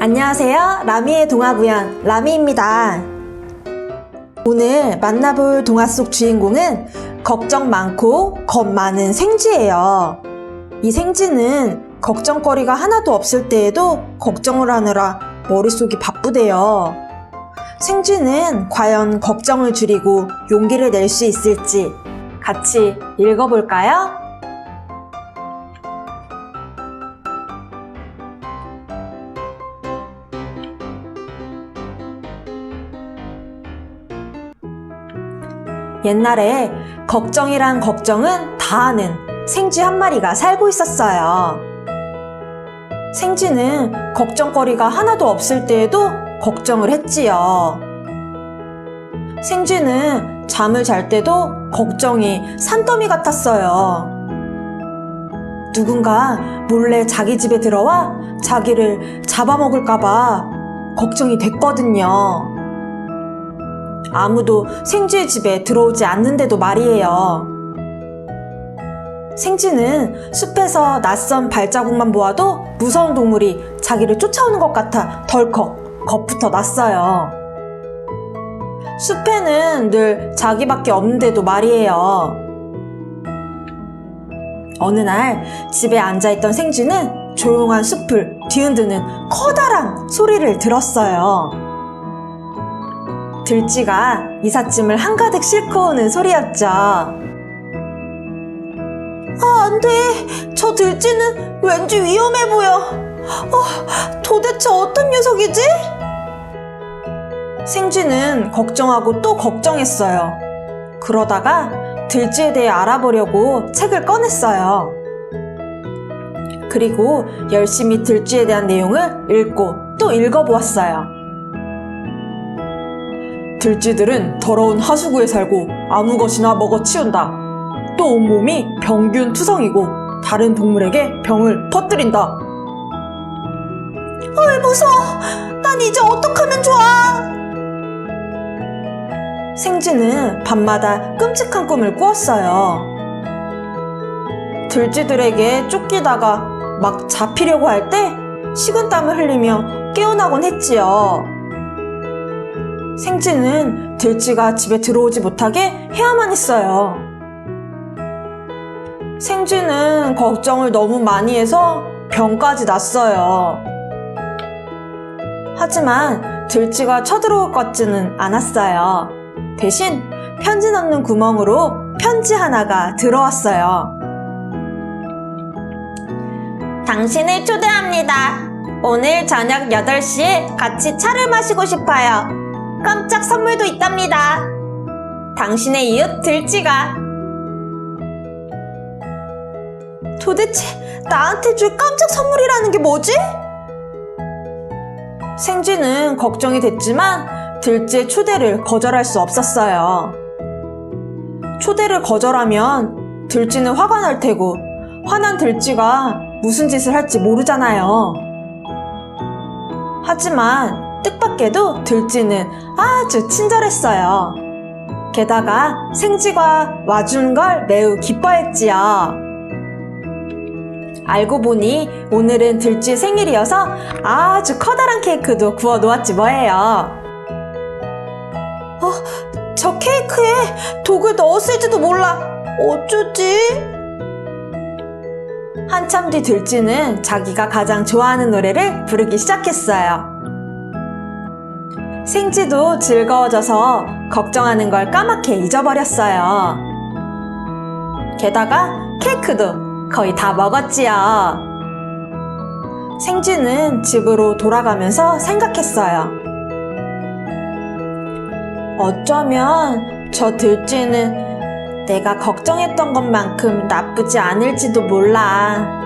안녕하세요. 라미의 동화구연 라미입니다. 오늘 만나볼 동화 속 주인공은 걱정 많고 겁 많은 생쥐예요. 이 생쥐는 걱정거리가 하나도 없을 때에도 걱정을 하느라 머릿속이 바쁘대요. 생쥐는 과연 걱정을 줄이고 용기를 낼 수 있을지 같이 읽어볼까요? 옛날에 걱정이란 걱정은 다 아는 생쥐 한 마리가 살고 있었어요. 생쥐는 걱정거리가 하나도 없을 때에도 걱정을 했지요. 생쥐는 잠을 잘 때도 걱정이 산더미 같았어요. 누군가 몰래 자기 집에 들어와 자기를 잡아먹을까봐 걱정이 됐거든요. 아무도 생쥐의 집에 들어오지 않는데도 말이에요. 생쥐는 숲에서 낯선 발자국만 보아도 무서운 동물이 자기를 쫓아오는 것 같아 덜컥 겁부터 났어요. 숲에는 늘 자기밖에 없는데도 말이에요. 어느 날 집에 앉아있던 생쥐는 조용한 숲을 뒤흔드는 커다란 소리를 들었어요. 들쥐가 이삿짐을 한가득 싣고 오는 소리였죠. 아, 안 돼. 저 들쥐는 왠지 위험해 보여. 어, 도대체 어떤 녀석이지? 생쥐는 걱정하고 또 걱정했어요. 그러다가 들쥐에 대해 알아보려고 책을 꺼냈어요. 그리고 열심히 들쥐에 대한 내용을 읽고 또 읽어보았어요. 들쥐들은 더러운 하수구에 살고 아무 것이나 먹어 치운다. 또 온몸이 병균 투성이고 다른 동물에게 병을 퍼뜨린다. 어이 무서워. 난 이제 어떡하면 좋아? 생쥐는 밤마다 끔찍한 꿈을 꾸었어요. 들쥐들에게 쫓기다가 막 잡히려고 할 때 식은땀을 흘리며 깨어나곤 했지요. 생쥐는 들쥐가 집에 들어오지 못하게 해야만 했어요. 생쥐는 걱정을 너무 많이 해서 병까지 났어요. 하지만 들쥐가 쳐들어올 것 같지는 않았어요. 대신 편지 넣는 구멍으로 편지 하나가 들어왔어요. 당신을 초대합니다. 오늘 저녁 8시에 같이 차를 마시고 싶어요. 깜짝 선물도 있답니다. 당신의 이웃 들쥐가. 도대체 나한테 줄 깜짝 선물이라는 게 뭐지? 생쥐는 걱정이 됐지만 들쥐의 초대를 거절할 수 없었어요. 초대를 거절하면 들쥐는 화가 날 테고 화난 들쥐가 무슨 짓을 할지 모르잖아요. 하지만 뜻밖에도 들쥐는 아주 친절했어요. 게다가 생쥐가 와준 걸 매우 기뻐했지요. 알고 보니 오늘은 들쥐의 생일이어서 아주 커다란 케이크도 구워 놓았지 뭐예요. 어, 저 케이크에 독을 넣었을지도 몰라. 어쩌지? 한참 뒤 들쥐는 자기가 가장 좋아하는 노래를 부르기 시작했어요. 생쥐도 즐거워져서 걱정하는 걸 까맣게 잊어버렸어요. 게다가 케이크도 거의 다 먹었지요. 생쥐는 집으로 돌아가면서 생각했어요. 어쩌면 저 들쥐는 내가 걱정했던 것만큼 나쁘지 않을지도 몰라.